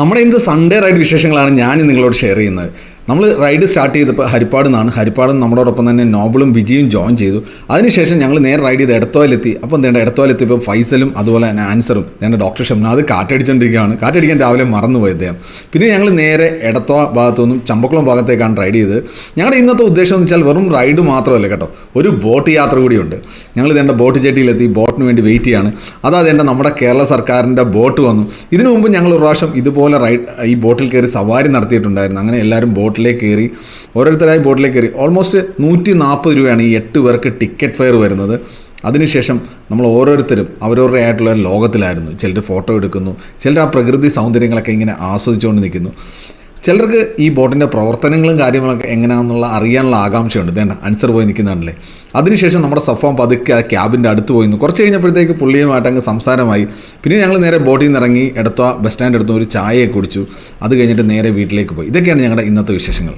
നമ്മുടെ ഇന്ന് Sunday ride വിശേഷങ്ങളാണ് ഞാൻ നിങ്ങളോട് ഷെയർ ചെയ്യുന്നത്. നമ്മൾ റൈഡ് സ്റ്റാർട്ട് ചെയ്തപ്പോൾ ഹരിപ്പാട് നിന്നാണ്. ഹരിപ്പാടും നമ്മളോടൊപ്പം തന്നെ നോബിളും വിജയും ജോയിൻ ചെയ്തു. അതിനുശേഷം ഞങ്ങൾ നേരെ റൈഡ് ചെയ്ത് എടത്തോയിലെത്തി. അപ്പോൾ എന്താണ് എടത്തോയിലെത്തിയപ്പോൾ ഫൈസലും അതുപോലെ തന്നെ ആൻസറും. ഞങ്ങളുടെ ഡോക്ടർ ഷംനാഥ് കാറ്റടിച്ചുകൊണ്ടിരിക്കുകയാണ് കാറ്റടിക്കാൻ രാവിലെ മറന്നുപോയി അദ്ദേഹം. പിന്നെ ഞങ്ങൾ നേരെ എടത്തോ ഭാഗത്തുനിന്നും ചമ്പക്കുളം ഭാഗത്തേക്കാണ് റൈഡ് ചെയ്ത് ഞങ്ങളുടെ ഇന്നത്തെ ഉദ്ദേശം എന്ന് വെച്ചാൽ വെറും റൈഡ് മാത്രമല്ല കേട്ടോ. ഒരു ബോട്ട് യാത്ര കൂടിയുണ്ട്. ഞങ്ങൾ ഇതേണ്ട ബോട്ട് ജെട്ടിയിലെത്തി ബോട്ടിന് വേണ്ടി വെയിറ്റ് ചെയ്യാണ്. അതാ അതേണ്ട നമ്മുടെ കേരള സർക്കാരിന്റെ ബോട്ട് വന്നു. ഇതിനു മുമ്പ് ഞങ്ങൾ ഒരു പ്രാവശ്യം ഇതുപോലെ റൈഡ് ഈ ബോട്ടിൽ കയറി സവാരി നടത്തിയിട്ടുണ്ടായിരുന്നു. അങ്ങനെ എല്ലാവരും ബോട്ടിലേക്ക് കയറി ഓരോരുത്തരായി ബോട്ടിലേക്ക് കയറി. ഓൾമോസ്റ്റ് നൂറ്റി നാൽപ്പത് രൂപയാണ് ഈ എട്ട് പേർക്ക് ടിക്കറ്റ് ഫെയർ വരുന്നത്. അതിനുശേഷം നമ്മൾ ഓരോരുത്തരും അവരവരുടെ ആയിട്ടുള്ള ലോകത്തിലായിരുന്നു. ചിലർ ഫോട്ടോ എടുക്കുന്നു. ചിലർ ആ പ്രകൃതി സൗന്ദര്യങ്ങളൊക്കെ ഇങ്ങനെ ആസ്വദിച്ചുകൊണ്ട് നിൽക്കുന്നു. ചിലർക്ക് ഈ ബോട്ടിന്റെ പ്രവർത്തനങ്ങളും കാര്യങ്ങളൊക്കെ എങ്ങനെയാണെന്നുള്ള അറിയാനുള്ള ആകാംക്ഷയുണ്ട്. വേണ്ട ആൻസർ പോയി നിൽക്കുന്നതാണല്ലേ അതിനുശേഷം നമ്മുടെ സഫോം പതുക്കെ ആ ക്യാബിന്റെ അടുത്ത് പോയി നിന്നു. കുറച്ച് കഴിഞ്ഞപ്പോഴത്തേക്ക് പുള്ളിയുമായിട്ട് അങ്ങ് സംസാരമായി. പിന്നെ ഞങ്ങൾ നേരെ ബോട്ടിൽ നിന്ന് ഇറങ്ങി എടുത്ത ബസ് സ്റ്റാൻഡ് എടുത്ത് ഒരു ചായയെ കുടിച്ചു. അത് കഴിഞ്ഞിട്ട് നേരെ വീട്ടിലേക്ക് പോയി. ഇതൊക്കെയാണ് ഞങ്ങളുടെ ഇന്നത്തെ വിശേഷങ്ങൾ.